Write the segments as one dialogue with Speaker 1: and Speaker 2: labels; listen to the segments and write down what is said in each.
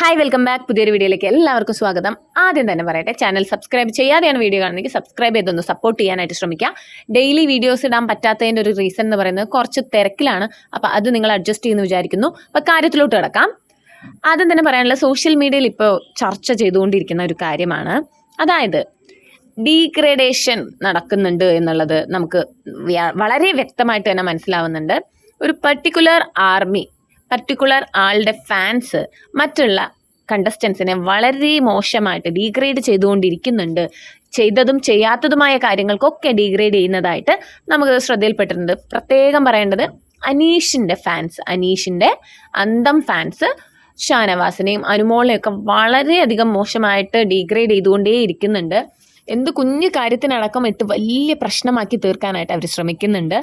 Speaker 1: Hi welcome back പുതിയൊരു വീഡിയോയിലേക്ക് എല്ലാവർക്കും സ്വാഗതം. ആദ്യം തന്നെ പറയട്ടെ ചാനൽ സബ്സ്ക്രൈബ് ചെയ്യാതെയാണ് വീഡിയോ കാണുന്നെങ്കിൽ സബ്സ്ക്രൈബ് ചെയ്തൊന്ന് സപ്പോർട്ട് ചെയ്യാനായിട്ട് ശ്രമിക്കുക. ഡെയിലി വീഡിയോസ് ഇടാൻ പറ്റാത്തതിന്റെ ഒരു റീസൺ എന്ന് പറയുന്നത് കുറച്ച് തിരക്കിലാണ്. അപ്പോൾ അത് നിങ്ങൾ അഡ്ജസ്റ്റ് ചെയ്യുന്നു വിചാരിക്കുന്നു. അപ്പോൾ കാര്യത്തിലോട്ട് കിടക്കാം. ആദ്യം തന്നെ പറയാനുള്ള സോഷ്യൽ മീഡിയയിൽ ഇപ്പോൾ ചർച്ച ചെയ്തുകൊണ്ടിരിക്കുന്ന ഒരു കാര്യമാണ്. അതായത് ഡീഗ്രഡേഷൻ നടക്കുന്നുണ്ട് എന്നുള്ളത് നമുക്ക് വളരെ വ്യക്തമായിട്ട് തന്നെ മനസ്സിലാവുന്നുണ്ട്. ഒരു പർട്ടിക്കുലർ ആർമി പർട്ടിക്കുലർ ആളുടെ ഫാൻസ് മറ്റുള്ള കണ്ടസ്റ്റൻസിനെ വളരെ മോശമായിട്ട് ഡീഗ്രേഡ് ചെയ്തുകൊണ്ടിരിക്കുന്നുണ്ട്. ചെയ്തതും ചെയ്യാത്തതുമായ കാര്യങ്ങൾക്കൊക്കെ ഡീഗ്രേഡ് ചെയ്യുന്നതായിട്ട് നമുക്ക് ശ്രദ്ധയിൽപ്പെട്ടിട്ടുണ്ട്. പ്രത്യേകം പറയേണ്ടത് അനീഷിന്റെ ഫാൻസ് അനീഷിന്റെ അന്തം ഫാൻസ് ഷാനവാസിനെയും അനുമോളിനെയൊക്കെ വളരെയധികം മോശമായിട്ട് ഡീഗ്രേഡ് ചെയ്തുകൊണ്ടേ ഇരിക്കുന്നുണ്ട് എന്ത് കുഞ്ഞു കാര്യത്തിനടക്കം ഇട്ട് വലിയ പ്രശ്നമാക്കി തീർക്കാനായിട്ട് അവർ ശ്രമിക്കുന്നുണ്ട്.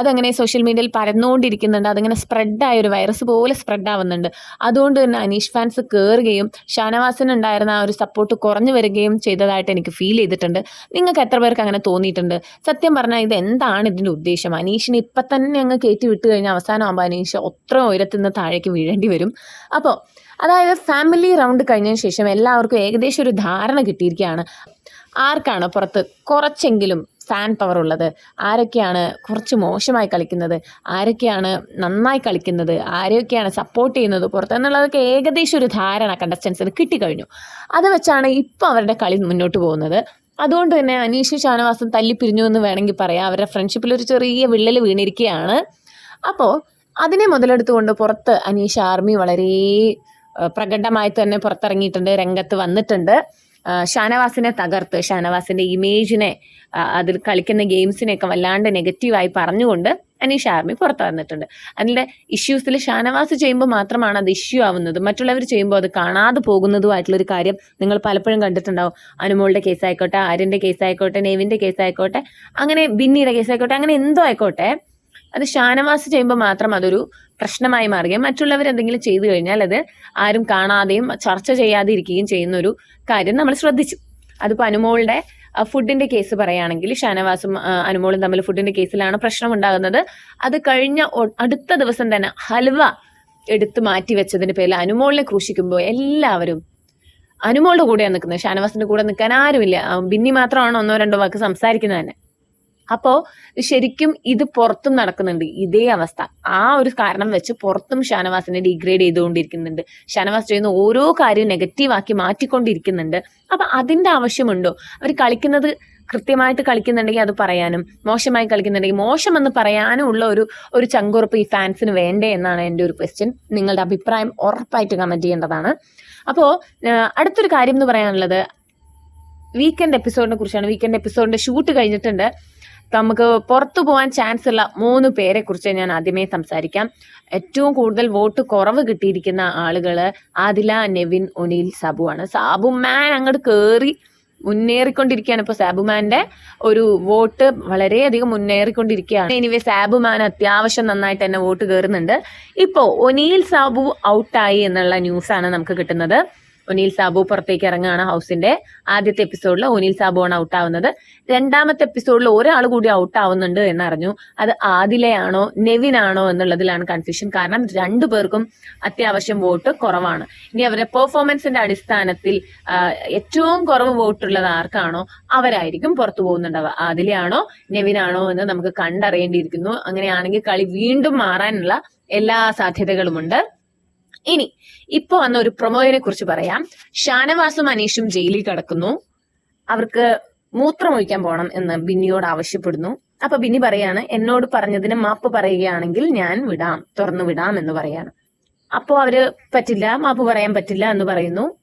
Speaker 1: അതങ്ങനെ സോഷ്യൽ മീഡിയയിൽ പരന്നുകൊണ്ടിരിക്കുന്നുണ്ട് അതങ്ങനെ സ്പ്രെഡായ ഒരു വൈറസ് പോലെ സ്പ്രെഡ് ആവുന്നുണ്ട്. അതുകൊണ്ട് തന്നെ അനീഷ് ഫാൻസ് കയറുകയും ഷാനവാസിന് ഉണ്ടായിരുന്ന ആ ഒരു സപ്പോർട്ട് കുറഞ്ഞു വരികയും ചെയ്തതായിട്ട് എനിക്ക് ഫീൽ ചെയ്തിട്ടുണ്ട്. നിങ്ങൾക്ക് എത്ര പേർക്ക് അങ്ങനെ തോന്നിയിട്ടുണ്ട്? സത്യം പറഞ്ഞാൽ ഇത് എന്താണ് ഇതിന്റെ ഉദ്ദേശം? അനീഷിനെ ഇപ്പം തന്നെ അങ്ങ് കയറ്റി വിട്ട് കഴിഞ്ഞാൽ അവസാനമാകുമ്പോൾ അനീഷ് ഒത്ര ഉയരത്തിൽ നിന്ന് താഴേക്ക് വീഴേണ്ടി വരും. അപ്പോൾ അതായത് ഫാമിലി റൗണ്ട് കഴിഞ്ഞതിന് ശേഷം എല്ലാവർക്കും ഏകദേശം ഒരു ധാരണ കിട്ടിയിരിക്കുകയാണ്. ആർക്കാണ് പുറത്ത് കുറച്ചെങ്കിലും ഫാൻ പവർ ഉള്ളത്? ആരൊക്കെയാണ് കുറച്ച് മോശമായി കളിക്കുന്നത്? ആരൊക്കെയാണ് നന്നായി കളിക്കുന്നത്? ആരൊക്കെയാണ് സപ്പോർട്ട് ചെയ്യുന്നത് പുറത്ത്? എന്നുള്ളതൊക്കെ ഏകദേശം ഒരു ധാരണ കണ്ടസ്റ്റൻസിന് കിട്ടിക്കഴിഞ്ഞു. അത് വെച്ചാണ് ഇപ്പോൾ അവരുടെ കളി മുന്നോട്ട് പോകുന്നത്. അതുകൊണ്ട് തന്നെ അനീഷ് ഷാനവാസും തല്ലിപ്പിരിഞ്ഞു എന്ന് വേണമെങ്കിൽ പറയാം. അവരുടെ ഫ്രണ്ട്ഷിപ്പിൽ ഒരു ചെറിയ വിള്ളൽ വീണിരിക്കുകയാണ്. അപ്പോൾ അതിനെ മുതലെടുത്തുകൊണ്ട് പുറത്ത് അനീഷ് ആർമി വളരെ പ്രകടമായി തന്നെ പുറത്തിറങ്ങിയിട്ടുണ്ട് രംഗത്ത് വന്നിട്ടുണ്ട്. ഷാനവാസിനെ തകർത്ത് ഷാനവാസിന്റെ ഇമേജിനെ അതിൽ കളിക്കുന്ന ഗെയിംസിനെയൊക്കെ വല്ലാണ്ട് നെഗറ്റീവായി പറഞ്ഞുകൊണ്ട് അനീഷ് ആർമി പുറത്തു വന്നിട്ടുണ്ട്. അതിന്റെ ഇഷ്യൂസിൽ ഷാനവാസ് ചെയ്യുമ്പോൾ മാത്രമാണ് അത് ഇഷ്യൂ ആവുന്നത്. മറ്റുള്ളവർ ചെയ്യുമ്പോൾ അത് കാണാതെ പോകുന്നതുമായിട്ടുള്ളൊരു കാര്യം നിങ്ങൾ പലപ്പോഴും കണ്ടിട്ടുണ്ടാവും. അനുമോളുടെ കേസായിക്കോട്ടെ ആര്യന്റെ കേസായിക്കോട്ടെ നെവിന്റെ കേസ് ആയിക്കോട്ടെ അങ്ങനെ ബിന്നിയുടെ കേസായിക്കോട്ടെ അങ്ങനെ എന്തോ ആയിക്കോട്ടെ അത് ഷാനവാസ് ചെയ്യുമ്പോൾ മാത്രം അതൊരു പ്രശ്നമായി മാറുകയും മറ്റുള്ളവർ എന്തെങ്കിലും ചെയ്തു കഴിഞ്ഞാൽ അത് ആരും കാണാതെയും ചർച്ച ചെയ്യാതെ ഇരിക്കുകയും ചെയ്യുന്ന ഒരു കാര്യം നമ്മൾ ശ്രദ്ധിച്ചു. അതിപ്പോൾ അനുമോളുടെ ഫുഡിന്റെ കേസ് പറയുകയാണെങ്കിൽ ഷാനവാസും അനുമോളും തമ്മിൽ ഫുഡിന്റെ കേസിലാണ് പ്രശ്നം ഉണ്ടാകുന്നത് അത് കഴിഞ്ഞ അടുത്ത ദിവസം തന്നെ ഹൽവ എടുത്തു മാറ്റി വെച്ചതിന്റെ പേരിൽ അനുമോളിനെ ക്രൂശിക്കുമ്പോൾ എല്ലാവരും അനുമോളുടെ കൂടെയാണ് നിൽക്കുന്നത് ഷാനവാസിന്റെ കൂടെ നിൽക്കാൻ ആരുമില്ല. ബിന്നി മാത്രമാണ് ഒന്നോ രണ്ടോ വാക്ക് സംസാരിക്കുന്നത് തന്നെ. അപ്പോൾ ശരിക്കും ഇത് പുറത്തും നടക്കുന്നുണ്ട്. ഇതേ അവസ്ഥ. ആ ഒരു കാരണം വെച്ച് പുറത്തും ഷാനവാസിനെ ഡിഗ്രേഡ് ചെയ്തുകൊണ്ടിരിക്കുന്നുണ്ട്. ഷാനവാസ് ചെയ്യുന്ന ഓരോ കാര്യവും നെഗറ്റീവാക്കി മാറ്റിക്കൊണ്ടിരിക്കുന്നുണ്ട്. അപ്പം അതിന്റെ ആവശ്യമുണ്ടോ? അവർ കളിക്കുന്നത് കൃത്യമായിട്ട് കളിക്കുന്നുണ്ടെങ്കിൽ അത് പറയാനും മോശമായി കളിക്കുന്നുണ്ടെങ്കിൽ മോശമെന്ന് പറയാനും ഉള്ള ഒരു ഒരു ചങ്കുറപ്പ് ഈ ഫാൻസിന് വേണ്ടേ എന്നാണ് എന്റെ ഒരു ക്വസ്റ്റ്യൻ നിങ്ങളുടെ അഭിപ്രായം ഉറപ്പായിട്ട് കമന്റ് ചെയ്യേണ്ടതാണ്. അപ്പോൾ അടുത്തൊരു കാര്യം എന്ന് പറയാനുള്ളത് വീക്കെൻഡ് എപ്പിസോഡിനെ കുറിച്ചാണ്. വീക്കെൻഡ് എപ്പിസോഡിന്റെ ഷൂട്ട് കഴിഞ്ഞിട്ടുണ്ട്. നമുക്ക് പുറത്തു പോകാൻ ചാൻസ് ഉള്ള മൂന്ന് പേരെ കുറിച്ച് ഞാൻ ആദ്യമേ സംസാരിക്കാം. ഏറ്റവും കൂടുതൽ വോട്ട് കുറവ് കിട്ടിയിരിക്കുന്ന ആളുകൾ ആദില നെവിൻ ഒനിൽ സാബു ആണ് സാബു മാൻ അങ്ങോട്ട് കയറി മുന്നേറിക്കൊണ്ടിരിക്കുകയാണ്. ഇപ്പോൾ സാബുമാന്റെ ഒരു വോട്ട് വളരെയധികം മുന്നേറിക്കൊണ്ടിരിക്കുകയാണ്. എനിവേ സാബുമാൻ അത്യാവശ്യം നന്നായിട്ട് തന്നെ വോട്ട് കയറുന്നുണ്ട് ഇപ്പോൾ ഒനീൽ സാബു ഔട്ടായി എന്നുള്ള ന്യൂസാണ് നമുക്ക് കിട്ടുന്നത്. ഒനീൽ സാബു പുറത്തേക്ക് ഇറങ്ങുകയാണ് ഹൗസിന്റെ ആദ്യത്തെ എപ്പിസോഡിൽ ഒനീൽ സാബു ആണ് ഔട്ട് ആവുന്നത്. രണ്ടാമത്തെ എപ്പിസോഡിൽ ഒരാൾ കൂടി ഔട്ട് ആവുന്നുണ്ട് എന്നറിഞ്ഞു. അത് ആദിലയാണോ നെവിനാണോ എന്നുള്ളതിലാണ് കൺഫ്യൂഷൻ കാരണം രണ്ടു പേർക്കും അത്യാവശ്യം വോട്ട് കുറവാണ്. ഇനി അവരുടെ പെർഫോമൻസിന്റെ അടിസ്ഥാനത്തിൽ ഏറ്റവും കുറവ് വോട്ടുള്ളത് ആർക്കാണോ? അവരായിരിക്കും പുറത്തു പോകുന്നുണ്ടാവുക. ആദിലയാണോ നെവിനാണോ എന്ന് നമുക്ക് കണ്ടറിയേണ്ടിയിരിക്കുന്നു. അങ്ങനെയാണെങ്കിൽ കളി വീണ്ടും മാറാനുള്ള എല്ലാ സാധ്യതകളുമുണ്ട്. ഇനി ഇപ്പൊ വന്ന ഒരു പ്രൊമോയിനെ കുറിച്ച് പറയാം. ഷാനവാസും അനീഷും ജയിലിൽ കിടക്കുന്നു. അവർക്ക് മൂത്രമൊഴിക്കാൻ പോകണം എന്ന് ബിന്നിയോട് ആവശ്യപ്പെടുന്നു. അപ്പൊ ബിന്നി പറയാണ് എന്നോട് പറഞ്ഞതിന് മാപ്പ് പറയുകയാണെങ്കിൽ ഞാൻ വിടാം തുറന്നു വിടാം എന്ന് പറയാണ്. അപ്പോ അവർ പറ്റില്ല മാപ്പ് പറയാൻ പറ്റില്ല എന്ന് പറയുന്നു.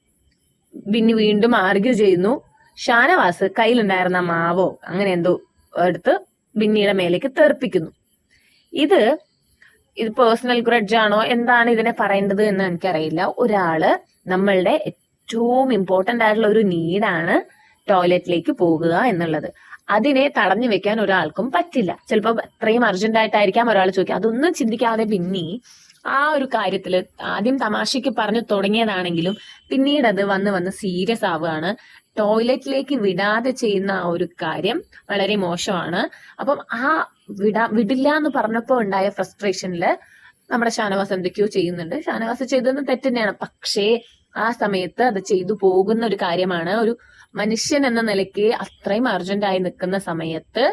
Speaker 1: ബിന്നി വീണ്ടും ആർഗ്യൂ ചെയ്യുന്നു. ഷാനവാസ് കയ്യിലുണ്ടായിരുന്ന മാവോ അങ്ങനെ എന്തോ എടുത്ത് ബിന്നിയുടെ മേലേക്ക് തെറിപ്പിക്കുന്നു. ഇത് ഇത് പേഴ്സണൽ ഗ്രഡ്ജ് ആണോ? എന്താണ് ഇതിനെ പറയേണ്ടത് എന്ന് എനിക്കറിയില്ല. ഒരാൾ നമ്മളുടെ ഏറ്റവും ഇമ്പോർട്ടന്റ് ആയിട്ടുള്ള ഒരു നീഡാണ് ടോയ്ലറ്റിലേക്ക് പോകുക എന്നുള്ളത്. അതിനെ തടഞ്ഞു വെക്കാൻ ഒരാൾക്കും പറ്റില്ല. ചിലപ്പോൾ അത്രയും അർജന്റ് ആയിട്ടായിരിക്കാം ഒരാൾ ചോദിക്കുക. അതൊന്നും ചിന്തിക്കാതെ പിന്നെ ആ ഒരു കാര്യത്തിൽ ആദ്യം തമാശയ്ക്ക് പറഞ്ഞു തുടങ്ങിയതാണെങ്കിലും പിന്നീട് അത് വന്ന് വന്ന് സീരിയസ് ആവുകയാണ്. ടോയ്ലറ്റിലേക്ക് വിടാതെ ചെയ്യുന്ന ആ ഒരു കാര്യം വളരെ മോശമാണ്. അപ്പം ആ വിടാ വിടില്ല എന്ന് പറഞ്ഞപ്പോൾ ഉണ്ടായ ഫ്രസ്ട്രേഷനിൽ നമ്മുടെ ഷാനവാസ് എന്തൊക്കെയോ ചെയ്യുന്നുണ്ട്. ഷാനവാസ് ചെയ്തതെന്ന് തെറ്റ് തന്നെയാണ് പക്ഷേ ആ സമയത്ത് അത് ചെയ്തു പോകുന്ന ഒരു കാര്യമാണ്. ഒരു മനുഷ്യൻ എന്ന നിലയ്ക്ക് അത്രയും അർജന്റ് ആയി നിൽക്കുന്ന സമയത്ത്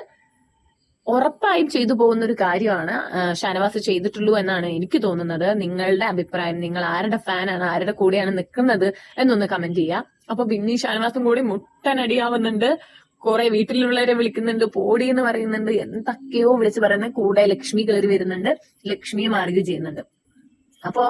Speaker 1: ഉറപ്പായും ചെയ്തു പോകുന്ന ഒരു കാര്യമാണ് ഷാനവാസ് ചെയ്തിട്ടുള്ളൂ എന്നാണ് എനിക്ക് തോന്നുന്നത്. നിങ്ങളുടെ അഭിപ്രായം നിങ്ങൾ ആരുടെ ഫാനാണ് ആരുടെ കൂടെയാണ് നിൽക്കുന്നത് എന്നൊന്ന് കമന്റ് ചെയ്യുക അപ്പൊ ബിന്നി ഷാനവാസും കൂടി മുട്ടനടിയാവുന്നുണ്ട്. കുറെ വീട്ടിലുള്ളവരെ വിളിക്കുന്നുണ്ട് പോടി എന്ന് പറയുന്നുണ്ട് എന്തൊക്കെയോ വിളിച്ച് പറയുന്ന കൂടെ ലക്ഷ്മി കയറി വരുന്നുണ്ട് ലക്ഷ്മിയെ മാറുകയും ചെയ്യുന്നുണ്ട്. അപ്പോ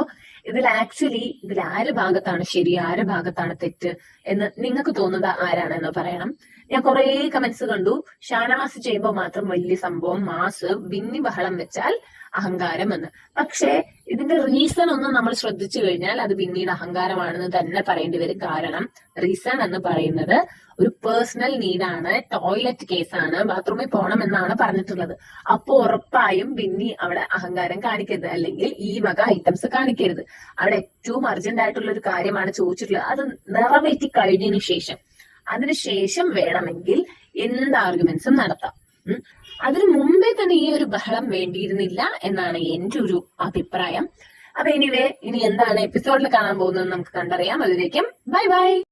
Speaker 1: ഇതിൽ ആക്ച്വലി ഇതിൽ ആര് ഭാഗത്താണ് ശരി ആര് ഭാഗത്താണ് തെറ്റ് എന്ന് നിങ്ങൾക്ക് തോന്നുന്നത് ആരാണെന്ന് പറയണം. ഞാൻ കുറെ കമന്റ്സ് കണ്ടു. ഷാനവാസ് ചെയ്യുമ്പോൾ മാത്രം വലിയ സംഭവം മാസ് ബിന്നി ബഹളം വെച്ചാൽ അഹങ്കാരം എന്ന്. പക്ഷേ ഇതിന്റെ റീസൺ ഒന്നും നമ്മൾ ശ്രദ്ധിച്ചു കഴിഞ്ഞാൽ അത് പിന്നീട് അഹങ്കാരമാണെന്ന് തന്നെ പറയേണ്ടി വരും. കാരണം റീസൺ എന്ന് പറയുന്നത് ഒരു പേഴ്സണൽ നീഡാണ് ടോയ്ലറ്റ് കേസാണ് ബാത്റൂമിൽ പോകണം എന്നാണ് പറഞ്ഞിട്ടുള്ളത്. അപ്പൊ ഉറപ്പായും ബിന്നി അവിടെ അഹങ്കാരം കാണിക്കരുത്. അല്ലെങ്കിൽ ഈ വക ഐറ്റംസ് കാണിക്കരുത്. അവിടെ ഏറ്റവും അർജന്റ് ആയിട്ടുള്ള ഒരു കാര്യമാണ് ചോദിച്ചിട്ടുള്ളത്. അത് നിറവേറ്റി കഴിഞ്ഞതിന് ശേഷം. അതിനുശേഷം വേണമെങ്കിൽ എന്ത് ആർഗ്യുമെന്റ്സും നടത്താം. അതിനു മുമ്പേ തന്നെ ഈ ഒരു ബഹളം വേണ്ടിയിരുന്നില്ല എന്നാണ് എന്റെ ഒരു അഭിപ്രായം. അപ്പൊ എനിവേ ഇനി എന്താണ് എപ്പിസോഡിൽ കാണാൻ പോകുന്നത് നമുക്ക് കണ്ടറിയാം. അതിലേക്കും ബൈ ബൈ